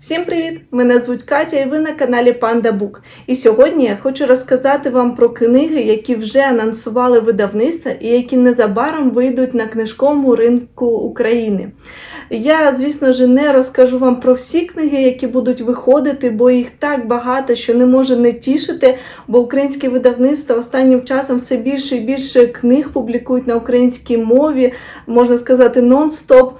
Всім привіт! Мене звуть Катя і ви на каналі Panda Book. І сьогодні я хочу розказати вам про книги, які вже анонсували видавництва і які незабаром вийдуть на книжковому ринку України. Я, звісно ж, не розкажу вам про всі книги, які будуть виходити, бо їх так багато, що не може не тішити, бо українське видавництво останнім часом все більше і більше книг публікують на українській мові, можна сказати, нон-стоп.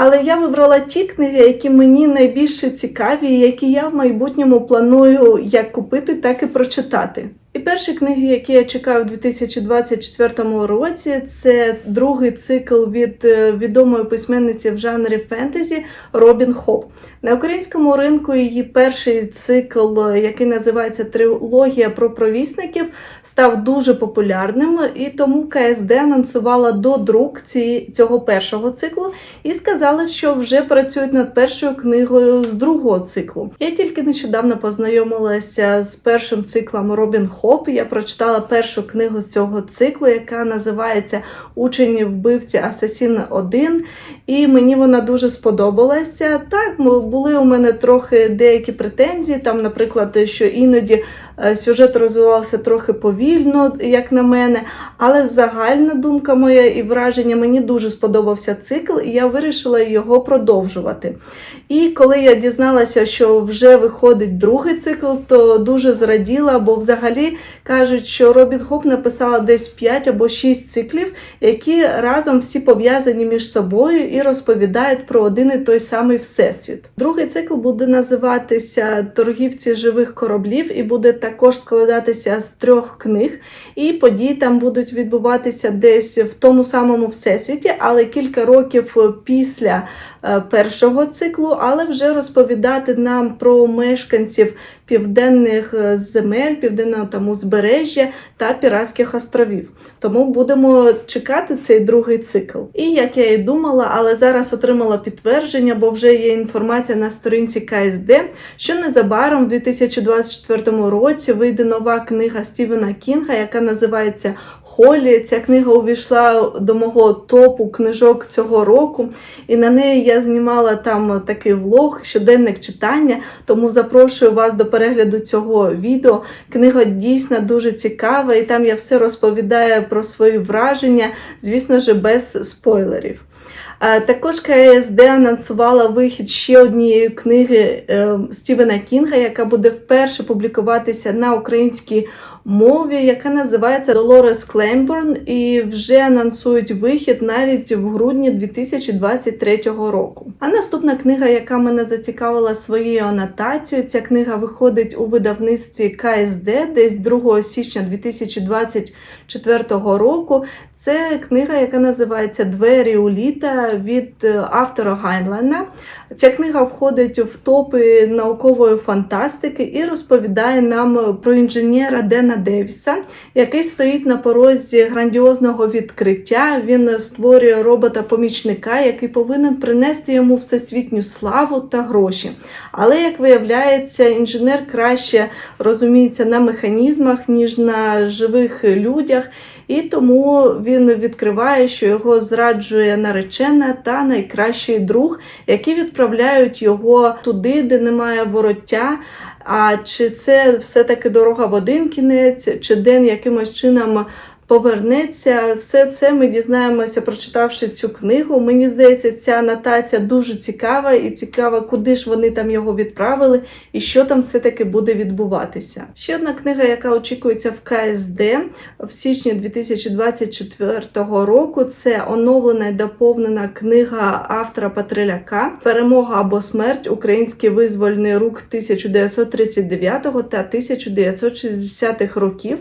Але я вибрала ті книги, які мені найбільше цікаві, і які я в майбутньому планую як купити, так і прочитати. Перші книги, які я чекаю у 2024 році, це другий цикл від е, відомої письменниці в жанрі фентезі Робін Хоп. На українському ринку її перший цикл, який називається Трилогія про провісників, став дуже популярним, і тому КСД анонсувала додрук ці, цього першого циклу і сказали, що вже працюють над першою книгою з другого циклу. Я тільки нещодавно познайомилася з першим циклом Робін Хоп. Я прочитала першу книгу з цього циклу, яка називається Учені вбивці Асасін 1. І мені вона дуже сподобалася. Так, були у мене трохи деякі претензії, там, наприклад, що іноді сюжет розвивався трохи повільно, як на мене. Але загальна думка моя і враження мені дуже сподобався цикл, і я вирішила його продовжувати. І коли я дізналася, що вже виходить другий цикл, то дуже зраділа, бо взагалі кажуть, що Робін Хоп написала десь 5 або 6 циклів, які разом всі пов'язані між собою і розповідають про один і той самий всесвіт. Другий цикл буде називатися Торгівці живих кораблів і буде також складатися з трьох книг, і події там будуть відбуватися десь в тому самому всесвіті, але кілька років після е, першого циклу, але вже розповідати нам про мешканців південних е, земель, південного там узбережжя та Піратських островів. Тому будемо чекати цей другий цикл. І як я і думала, але зараз отримала підтвердження, бо вже є інформація на сторінці КСД, що незабаром в 2024 році вийде нова книга Стівена Кінга, яка називається Холі. Ця книга увійшла до мого топу книжок цього року, і на неї я знімала там такий влог, щоденник читання. Тому запрошую вас до перегляду цього відео. Книга дійсно дуже цікава, і там я все розповідаю про свої враження, звісно ж, без спойлерів. Також КСД анонсувала вихід ще однієї книги е, Стівена Кінга, яка буде вперше публікуватися на українській мові, яка називається Долорес Клемборн, і вже анонсують вихід навіть в грудні 2023 року. А наступна книга, яка мене зацікавила своєю анотацією, ця книга виходить у видавництві КСД десь 2 січня 2024 року. Це книга, яка називається Двері у літа від е, автора Гайнлена. Ця книга входить в топи наукової фантастики і розповідає нам про інженера Дена Девіса, який стоїть на порозі грандіозного відкриття. Він створює робота-помічника, який повинен принести йому всесвітню славу та гроші. Але, як виявляється, інженер краще розуміється на механізмах, ніж на живих людях. І тому він відкриває, що його зраджує наречена та найкращий друг, які відправляють його туди, де немає вороття. А чи це все-таки дорога в один кінець, чи день якимось чином повернеться? Все це ми дізнаємося, прочитавши цю книгу. Мені здається, ця анотація дуже цікава і цікава, куди ж вони там його відправили і що там все-таки буде відбуватися. Ще одна книга, яка очікується в КСД в січні 2024 року, це оновлена і доповнена книга автора Патриляка Перемога або смерть Український визвольний рук 1939 та 1960 років.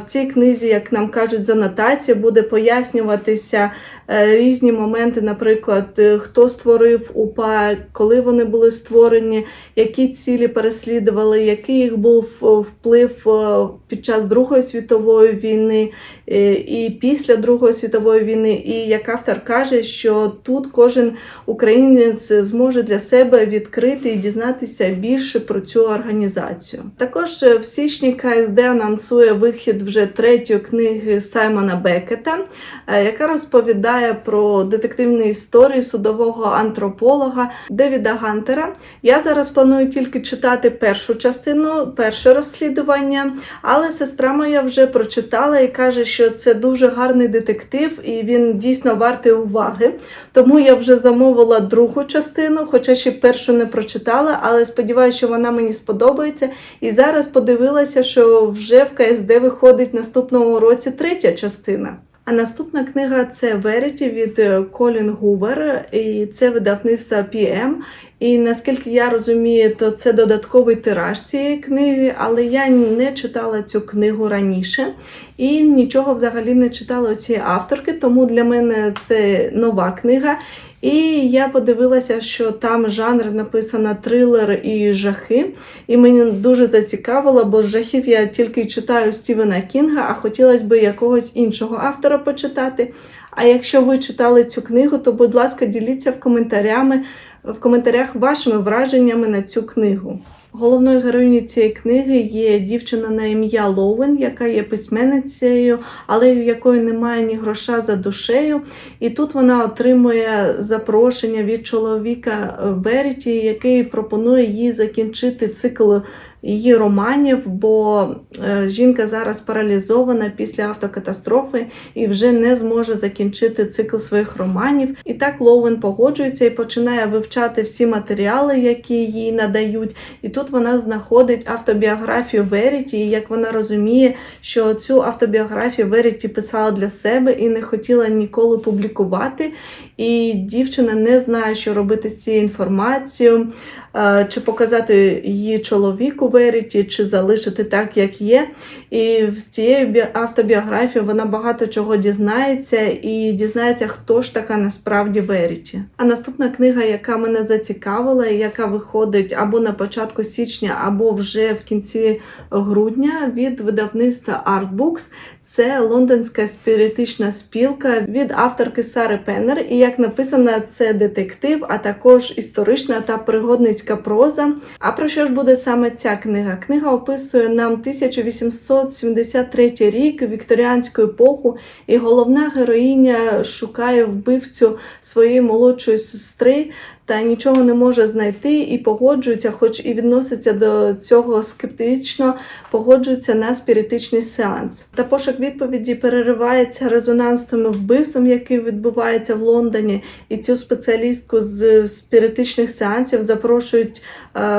В цій книзі, як нам кажуть, з анотації буде пояснюватися різні моменти, наприклад, е, хто створив УПА, коли вони були створені, які цілі переслідували, який їх був е, вплив е, під час Другої світової війни е, і після Другої світової війни. І як автор каже, що тут кожен українець зможе для себе відкрити і дізнатися більше про цю організацію. Також е, в січні КСД анонсує вихід вже третьої книги Саймона Бекета, е, яка розповідає розповідає про детективні історії судового антрополога Девіда Гантера. Я зараз планую тільки читати першу частину, перше розслідування, але сестра моя вже прочитала і каже, що це дуже гарний детектив і він дійсно вартий уваги. Тому я вже замовила другу частину, хоча ще першу не прочитала, але сподіваюся, що вона мені сподобається. І зараз подивилася, що вже в КСД виходить наступному році третя частина. А наступна книга це Верті від е, Колін Гувер, і це видавництво PM. І наскільки я розумію, то це додатковий тираж цієї книги, але я не читала цю книгу раніше і нічого взагалі не читала цієї авторки, тому для мене це нова книга. І я подивилася, що там жанр написано трилер і жахи. І мені дуже зацікавило, бо жахів я тільки читаю Стівена Кінга, а хотілося б якогось іншого автора почитати. А якщо ви читали цю книгу, то будь ласка, діліться в коментарями, в коментарях вашими враженнями на цю книгу. Головною героїні цієї книги є дівчина на ім'я Лоуен, яка є письменницею, але в якої немає ні гроша за душею. І тут вона отримує запрошення від чоловіка Веріті, який пропонує їй закінчити цикл її романів, бо е, жінка зараз паралізована після автокатастрофи і вже не зможе закінчити цикл своїх романів. І так Лоуен погоджується і починає вивчати всі матеріали, які їй надають. І тут вона знаходить автобіографію Веріті, і як вона розуміє, що цю автобіографію Веріті писала для себе і не хотіла ніколи публікувати. І дівчина не знає, що робити з цією інформацією, чи показати її чоловіку Веріті, чи залишити так, як є. І з цією бі- автобіографією вона багато чого дізнається і дізнається, хто ж така насправді Веріті. А наступна книга, яка мене зацікавила, яка виходить або на початку січня, або вже в кінці грудня від видавництва Artbooks, це лондонська спіритична спілка від авторки Сари Пеннер. І як написано, це детектив, а також історична та пригодницька проза. А про що ж буде саме ця книга? Книга описує нам 1873 рік, вікторіанську епоху, і головна героїня шукає вбивцю своєї молодшої сестри. Та нічого не може знайти і погоджується, хоч і відноситься до цього скептично, погоджується на спіритичний сеанс. Та пошук відповіді переривається резонансними вбивством, які відбуваються в Лондоні. І цю спеціалістку з спіритичних сеансів запрошують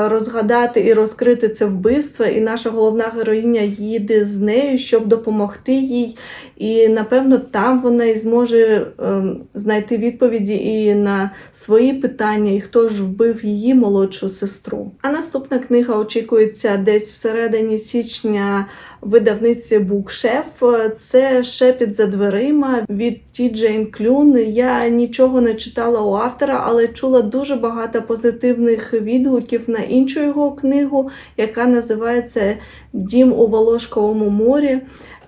розгадати і розкрити це вбивство. І наша головна героїня їде з нею, щоб допомогти їй. І напевно там вона і зможе ем, знайти відповіді і на свої питання, і хто ж вбив її молодшу сестру. А наступна книга очікується десь всередині січня видавниці Букшеф. Це Шепіт за дверима від Ті Джейн Клюн. Я нічого не читала у автора, але чула дуже багато позитивних відгуків на іншу його книгу, яка називається Дім у Волошковому морі.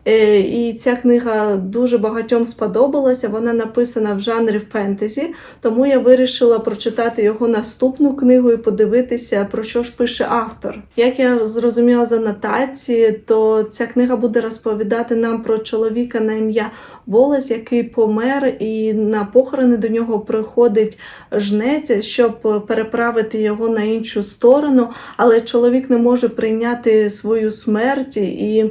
Е, І ця книга дуже багатьом сподобалася. Вона написана в жанрі фентезі, тому я вирішила прочитати його наступну книгу і подивитися, про що ж пише автор. Як я зрозуміла з анотації, то ця книга буде розповідати нам про чоловіка на ім'я Волес, який помер, і на похорони до нього приходить жнець, щоб переправити його на іншу сторону, але чоловік не може прийняти свою смерть і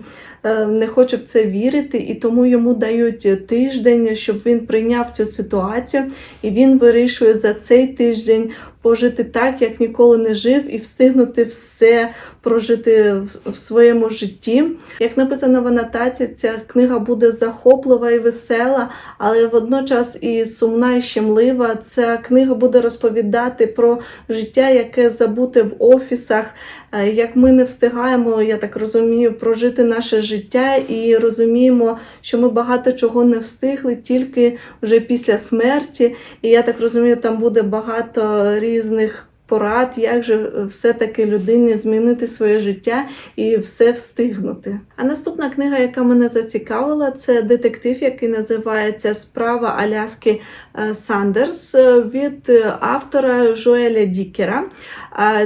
не хоче в це вірити, і тому йому дають тиждень, щоб він прийняв цю ситуацію, і він вирішує за цей тиждень пожити так, як ніколи не жив, і встигнути все прожити в- своєму житті. Як написано в анотації, ця книга буде захоплива і весела, але водночас і сумна і щемлива. Ця книга буде розповідати про життя, яке забуте в офісах, е, як ми не встигаємо, я так розумію, прожити наше життя і розуміємо, що ми багато чого не встигли тільки вже після смерті. І я так розумію, там буде багато різних. Порад, як же все-таки людині змінити своє життя і все встигнути. А наступна книга, яка мене зацікавила, це детектив, який називається Справа Аляски е, Сандерс е, від е, автора Жоеля Дікера.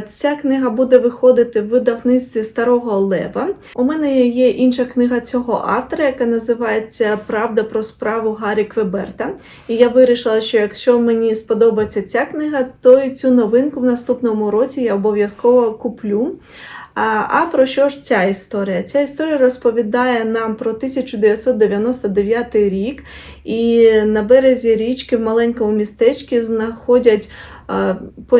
Ця книга буде виходити в видавництві Старого Лева. У мене є інша книга цього автора, яка називається Правда про справу Гаррі Квеберта. І я вирішила, що якщо мені сподобається ця книга, то і цю новинку в наступному році я обов'язково куплю. А, про що ж ця історія? Ця історія розповідає нам про 1999 рік, і на березі річки в маленькому містечку знаходять е,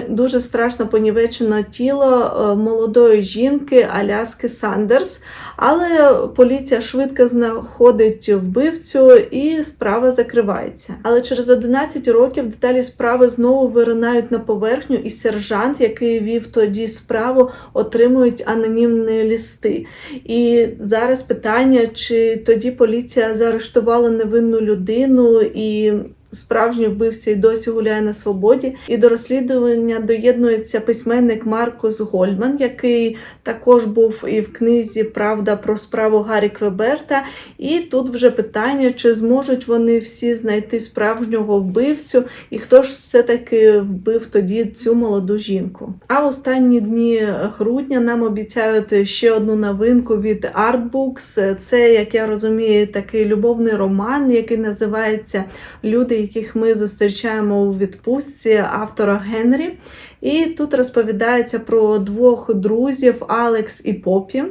дуже страшно понівечене тіло е, молодої жінки Аляски Сандерс. Але поліція швидко знаходить вбивцю і справа закривається. Але через 11 років деталі справи знову виринають на поверхню, і сержант, який вів тоді справу, отримують анонімні листи. І зараз питання, чи тоді поліція заарештувала невинну людину і. Справжній вбивця й досі гуляє на свободі, і до розслідування доєднується письменник Маркус Гольдман, який також був і в книзі Правда про справу Гаррі Квеберта. І тут вже питання, чи зможуть вони всі знайти справжнього вбивцю, і хто ж все-таки вбив тоді цю молоду жінку. А останні дні грудня нам обіцяють ще одну новинку від Artbooks. Це, як я розумію, такий любовний роман, який називається Люди, яких ми зустрічаємо у відпустці автора Генрі. І тут розповідається про двох друзів Алекс і Попі.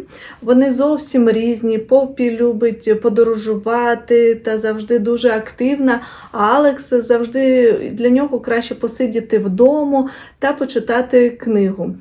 Вони зовсім різні. Попі любить подорожувати та завжди дуже активна. А Алекс завжди для нього краще посидіти вдома та почитати книгу.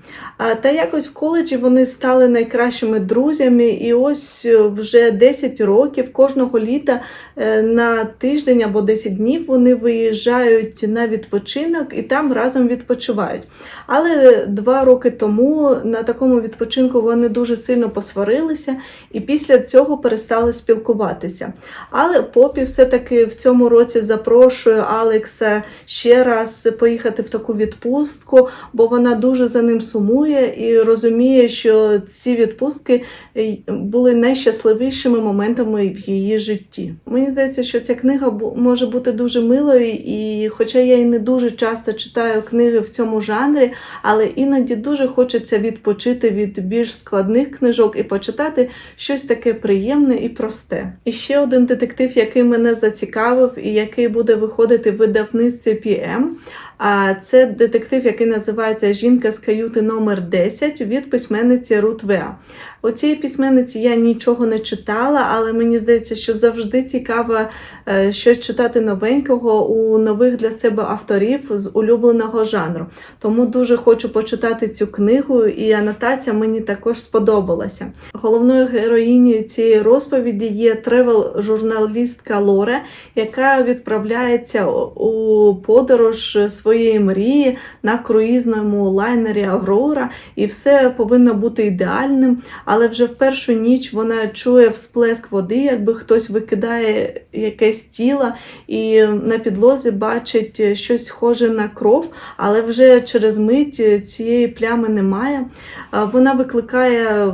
Та якось в коледжі вони стали найкращими друзями, і ось вже 10 років кожного літа е, на тиждень або 10 днів вони виїжджають на відпочинок і там разом відпочивають. Але два роки тому на такому відпочинку вони дуже сильно посварилися і після цього перестали спілкуватися. Але Попі все-таки в цьому році запрошує Алекса ще раз поїхати в таку відпустку, бо вона дуже за ним сумує і розуміє, що ці відпустки е, були найщасливішими моментами в її житті. Мені здається, що ця книга може бути дуже милою, і хоча я і не дуже часто читаю книги в цьому жанрі, але іноді дуже хочеться відпочити від більш складних книжок і почитати щось таке приємне і просте. І ще один детектив, який мене зацікавив і який буде виходити в видавництві PM. А це детектив, який називається Жінка з каюти номер 10 від письменниці Рут Веа. У цій письменниці я нічого не читала, але мені здається, що завжди цікаво е, щось читати новенького у нових для себе авторів з улюбленого жанру. Тому дуже хочу почитати цю книгу, і анотація мені також сподобалася. Головною героїнею цієї розповіді є тревел-журналістка Лоре, яка відправляється у подорож своєї мрії на круїзному лайнері Аврора, і все повинно бути ідеальним. Але вже в першу ніч вона чує всплеск води, якби хтось викидає якесь тіло, і на підлозі бачить щось схоже на кров, але вже через мить цієї плями немає. Вона викликає е,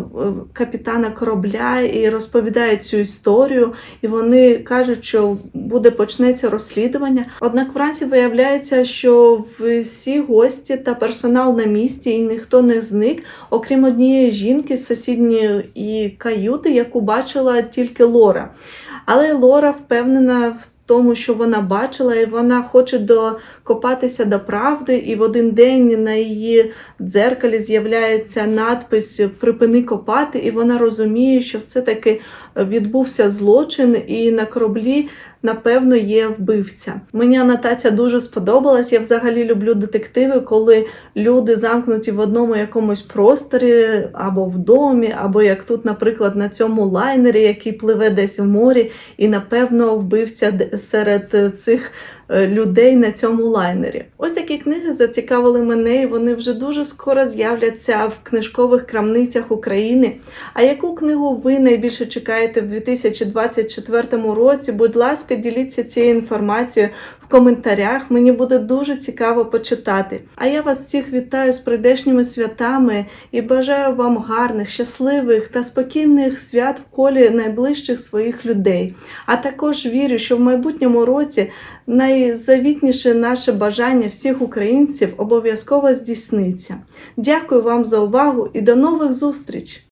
капітана корабля і розповідає цю історію, і вони кажуть, що буде почнеться розслідування. Однак вранці виявляється, що всі гості та персонал на місці, і ніхто не зник, окрім однієї жінки з сусідньої каюти, яку бачила тільки Лора. Але Лора впевнена в тому, що вона бачила, і вона хоче докопатися до правди. І в один день на її дзеркалі з'являється надпис Припини копати, і вона розуміє, що все-таки відбувся злочин, і на кораблі. Напевно, є вбивця. Мені анотація дуже сподобалась. Я взагалі люблю детективи, коли люди замкнуті в одному якомусь просторі, або в домі, або як тут, наприклад, на цьому лайнері, який пливе десь в морі, і напевно вбивця серед цих людей на цьому лайнері. Ось такі книги зацікавили мене, і вони вже дуже скоро з'являться в книжкових крамницях України. А яку книгу ви найбільше чекаєте в 2024 році? Будь ласка, діліться цією інформацією в коментарях. Мені буде дуже цікаво почитати. А я вас всіх вітаю з прийдешніми святами і бажаю вам гарних, щасливих та спокійних свят в колі найближчих своїх людей. А також вірю, що в майбутньому році найзавітніше наше бажання всіх українців обов'язково здійсниться. Дякую вам за увагу і до нових зустріч!